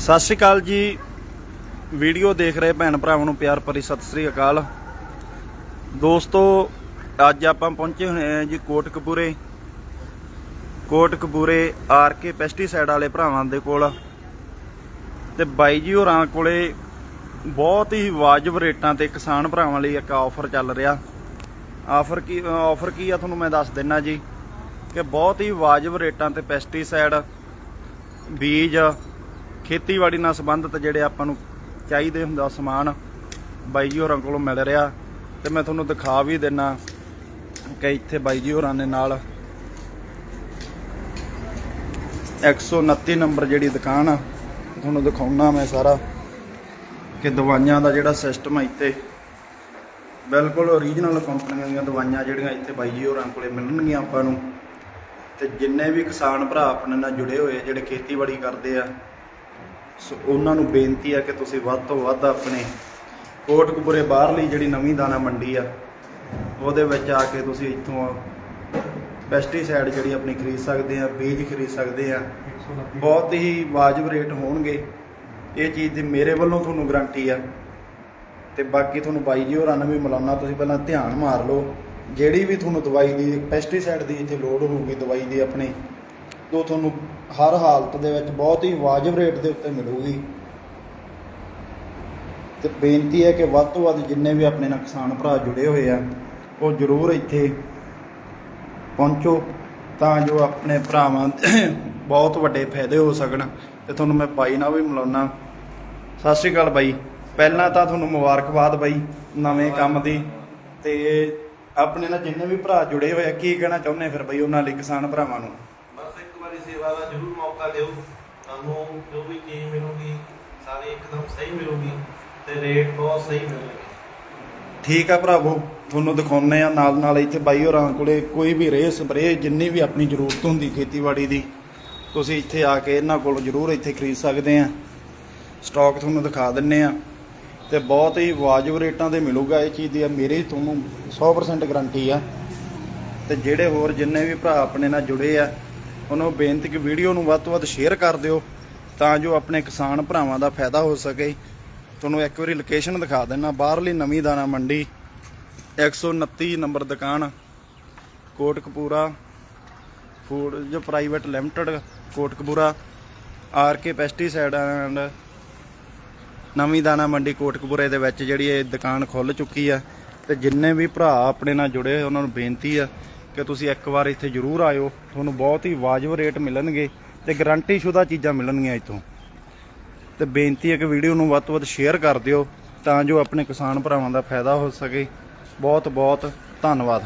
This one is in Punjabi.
ਸਤਿ ਸ਼੍ਰੀ ਅਕਾਲ ਜੀ। ਵੀਡੀਓ ਦੇਖ ਰਹੇ ਭੈਣ ਭਰਾਵਾਂ ਨੂੰ ਪਿਆਰ ਭਰੀ ਸਤਿ ਸ਼੍ਰੀ ਅਕਾਲ। ਦੋਸਤੋ, ਅੱਜ ਆਪਾਂ ਪਹੁੰਚੇ ਹੋਏ ਹਾਂ ਜੀ ਕੋਟਕਪੂਰੇ। ਕੋਟਕਪੂਰੇ ਆਰ ਕੇ ਪੈਸਟੀਸਾਈਡ ਵਾਲੇ ਭਰਾਵਾਂ ਦੇ ਕੋਲ। ਤੇ ਬਾਈ ਜੀ ਹੋਰਾਂ ਕੋਲੇ ਬਹੁਤ ਹੀ ਵਾਜਬ ਰੇਟਾਂ ਤੇ ਕਿਸਾਨ ਭਰਾਵਾਂ ਲਈ ਇੱਕ ਆਫਰ ਚੱਲ ਰਿਹਾ। ਆਫਰ ਕੀ ਆਫਰ ਕੀ ਆ ਤੁਹਾਨੂੰ ਮੈਂ ਦੱਸ ਦਿੰਨਾ ਜੀ। ਕਿ ਬਹੁਤ ਹੀ ਵਾਜਬ ਰੇਟਾਂ ਤੇ ਪੈਸਟੀਸਾਈਡ ਬੀਜ ਖੇਤੀਬਾੜੀ ਨਾਲ ਸੰਬੰਧਿਤ ਜਿਹੜੇ ਆਪਾਂ ਨੂੰ ਚਾਹੀਦੇ ਹੁੰਦਾ ਸਮਾਨ ਬਾਈ ਜੀ ਹੋਰਾਂ ਕੋਲੋਂ ਮਿਲ ਰਿਹਾ ਤੇ ਮੈਂ ਤੁਹਾਨੂੰ ਦਿਖਾ ਵੀ ਦਿੰਨਾ ਕਿ ਇੱਥੇ ਬਾਈ ਜੀ ਹੋਰਾਂ ਦੇ ਨਾਲ 129 ਨੰਬਰ ਜਿਹੜੀ ਦੁਕਾਨ ਆ, ਤੁਹਾਨੂੰ ਦਿਖਾਉਣਾ ਮੈਂ ਸਾਰਾ ਕਿ ਦਵਾਈਆਂ ਦਾ ਜਿਹੜਾ ਸਿਸਟਮ ਆ ਇੱਥੇ। ਬਿਲਕੁਲ ਓਰੀਜਨਲ ਕੰਪਨੀਆਂ ਦੀਆਂ ਦਵਾਈਆਂ ਜਿਹੜੀਆਂ ਇੱਥੇ ਬਾਈ ਜੀ ਹੋਰਾਂ ਕੋਲੇ ਮਿਲਣਗੀਆਂ ਆਪਾਂ ਨੂੰ। ਤੇ ਜਿੰਨੇ ਵੀ ਕਿਸਾਨ ਭਰਾ ਆਪਣੇ ਨਾਲ ਜੁੜੇ ਹੋਏ ਜਿਹੜੇ ਖੇਤੀਬਾੜੀ ਕਰਦੇ ਆ ਸੋ ਉਹਨਾਂ ਨੂੰ ਬੇਨਤੀ ਆ ਕਿ ਤੁਸੀਂ ਵੱਧ ਤੋਂ ਵੱਧ ਆਪਣੇ ਕੋਟਕਪੂਰੇ ਬਾਹਰਲੀ ਜਿਹੜੀ ਨਵੀਂ ਦਾਣਾ ਮੰਡੀ ਆ, ਉਹਦੇ ਵਿੱਚ ਆ ਕੇ ਤੁਸੀਂ ਇੱਥੋਂ ਪੈਸਟੀਸਾਈਡ ਜਿਹੜੀ ਆਪਣੀ ਖਰੀਦ ਸਕਦੇ ਆ, ਬੀਜ ਖਰੀਦ ਸਕਦੇ ਆ। ਬਹੁਤ ਹੀ ਵਾਜਬ ਰੇਟ ਹੋਣਗੇ। ਇਹ ਚੀਜ਼ ਦੀ ਮੇਰੇ ਵੱਲੋਂ ਤੁਹਾਨੂੰ ਗਾਰੰਟੀ ਆ। ਤੇ ਬਾਕੀ ਤੁਹਾਨੂੰ ਬਾਈ ਜੀ ਹੋਰਾਂ ਨੂੰ ਵੀ ਮਿਲਾਉਣਾ, ਤੁਸੀਂ ਪਹਿਲਾਂ ਧਿਆਨ ਮਾਰ ਲਓ। ਜਿਹੜੀ ਵੀ ਤੁਹਾਨੂੰ ਦਵਾਈ ਦੀ ਪੈਸਟੀਸਾਈਡ ਦੀ ਇੱਥੇ ਲੋੜ ਹੋਊਗੀ, ਦਵਾਈ ਦੀ ਆਪਣੀ ਜੋ ਤੁਹਾਨੂੰ ਹਰ ਹਾਲਤ ਦੇ ਵਿੱਚ ਬਹੁਤ ਹੀ ਵਾਜਬ ਰੇਟ ਦੇ ਉੱਤੇ ਮਿਲੂਗੀ। ਤੇ ਬੇਨਤੀ ਹੈ ਕਿ ਵੱਧ ਤੋਂ ਵੱਧ ਜਿੰਨੇ ਵੀ ਆਪਣੇ ਨਾਲ ਕਿਸਾਨ ਭਰਾ ਜੁੜੇ ਹੋਏ ਆ, ਉਹ ਜ਼ਰੂਰ ਇੱਥੇ ਪਹੁੰਚੋ ਤਾਂ ਜੋ ਆਪਣੇ ਭਰਾਵਾਂ ਬਹੁਤ ਵੱਡੇ ਫਾਇਦੇ ਹੋ ਸਕਣ। ਤੇ ਤੁਹਾਨੂੰ ਮੈਂ ਬਾਈ ਨਾਲ ਵੀ ਮਿਲਾਉਣਾ ਸਤਿ ਸ਼੍ਰੀ ਅਕਾਲ ਬਾਈ। ਪਹਿਲਾਂ ਤਾਂ ਤੁਹਾਨੂੰ ਮੁਬਾਰਕਬਾਦ ਬਾਈ, ਨਵੇਂ ਕੰਮ ਦੀ। ਤੇ ਆਪਣੇ ਨਾਲ ਜਿੰਨੇ ਵੀ ਭਰਾ ਜੁੜੇ ਹੋਏ ਆ, ਕੀ ਕਹਿਣਾ ਚਾਹੁੰਦੇ ਫਿਰ ਬਾਈ ਉਹਨਾਂ ਲਈ ਕਿਸਾਨ ਭਰਾਵਾਂ ਨੂੰ? ਸੇਵਾ ਦਾ ਜ਼ਰੂਰ ਮੌਕਾ ਦਿਓ। ਤੁਹਾਨੂੰ ਜੋ ਵੀ ਚੀਜ਼ ਮਿਲੂਗੀ, ਸਾਰੀ ਇੱਕਦਮ ਸਹੀ ਮਿਲੂਗੀ ਤੇ ਰੇਟ ਬਹੁਤ ਸਹੀ ਮਿਲਣਗੇ ਠੀਕ ਆ ਭਰਾਵੋ, ਤੁਹਾਨੂੰ ਦਿਖਾਉਣੇ ਆ ਨਾਲ ਨਾਲ ਇੱਥੇ ਬਾਈ ਹੋਰਾਂ ਕੋਲੇ ਕੋਈ ਵੀ ਰੇਹ ਸਪਰੇਅ ਜਿੰਨੀ ਵੀ ਆਪਣੀ ਜ਼ਰੂਰਤ ਹੁੰਦੀ ਖੇਤੀਬਾੜੀ ਦੀ, ਤੁਸੀਂ ਇੱਥੇ ਆ ਕੇ ਇਹਨਾਂ ਕੋਲ ਜ਼ਰੂਰ ਇੱਥੇ ਖਰੀਦ ਸਕਦੇ ਆ ਸਟਾਕ ਤੁਹਾਨੂੰ ਦਿਖਾ ਦਿੰਨੇ ਆ ਤੇ ਬਹੁਤ ਹੀ ਵਾਜਬ ਰੇਟਾਂ ਤੇ ਮਿਲੂਗਾ ਇਹ ਚੀਜ਼ ਦੀ ਮੇਰੀ ਤੁਹਾਨੂੰ 100% ਗਾਰੰਟੀ ਆ। ਤੇ ਜਿਹੜੇ ਹੋਰ ਜਿੰਨੇ ਵੀ ਭਰਾ ਆਪਣੇ ਨਾਲ ਜੁੜੇ ਆ ਉਹਨਾਂ ਨੂੰ ਬੇਨਤੀ ਕਿ ਵੀਡੀਓ ਨੂੰ ਵੱਧ ਤੋਂ ਵੱਧ ਸ਼ੇਅਰ ਕਰ ਦਿਓ ਤਾਂ ਜੋ ਆਪਣੇ ਕਿਸਾਨ ਭਰਾਵਾਂ ਦਾ ਫਾਇਦਾ ਹੋ ਸਕੇ। ਤੁਹਾਨੂੰ ਇੱਕ ਵਾਰੀ ਲੋਕੇਸ਼ਨ ਦਿਖਾ ਦਿੰਨਾ, ਬਾਹਰਲੀ ਨਵੀਂ ਦਾਣਾ ਮੰਡੀ 129 ਨੰਬਰ ਦੁਕਾਨ, ਕੋਟਕਪੂਰਾ, ਫੂਡ ਜੋ private limited Kotkapura R K pesticide and ਨਵੀਂ ਦਾਣਾ ਮੰਡੀ ਕੋਟਕਪੂਰੇ ਦੇ ਵਿੱਚ ਜਿਹੜੀ ਇਹ ਦੁਕਾਨ ਖੁੱਲ ਚੁੱਕੀ ਆ ਤੇ ਜਿੰਨੇ ਵੀ ਭਰਾ ਆਪਣੇ ਨਾਲ ਜੁੜੇ ਹੋਏ, ਉਹਨਾਂ ਨੂੰ ਬੇਨਤੀ ਆ ਕਿ ਤੁਸੀਂ ਇੱਕ ਵਾਰ ਇੱਥੇ ਜ਼ਰੂਰ ਆਇਓ। ਤੁਹਾਨੂੰ ਬਹੁਤ ਹੀ ਵਾਜਬ ਰੇਟ ਮਿਲਣਗੇ ਤੇ ਗਾਰੰਟੀ ਸ਼ੁਦਾ ਚੀਜ਼ਾਂ ਮਿਲਣਗੀਆਂ ਇੱਥੋਂ। ਤੇ ਬੇਨਤੀ ਹੈ ਕਿ ਵੀਡੀਓ ਨੂੰ ਵੱਧ ਤੋਂ ਵੱਧ ਸ਼ੇਅਰ ਕਰ ਦਿਓ ਤਾਂ ਜੋ ਆਪਣੇ ਕਿਸਾਨ ਭਰਾਵਾਂ ਦਾ ਫਾਇਦਾ ਹੋ ਸਕੇ। ਬਹੁਤ ਬਹੁਤ ਧੰਨਵਾਦ।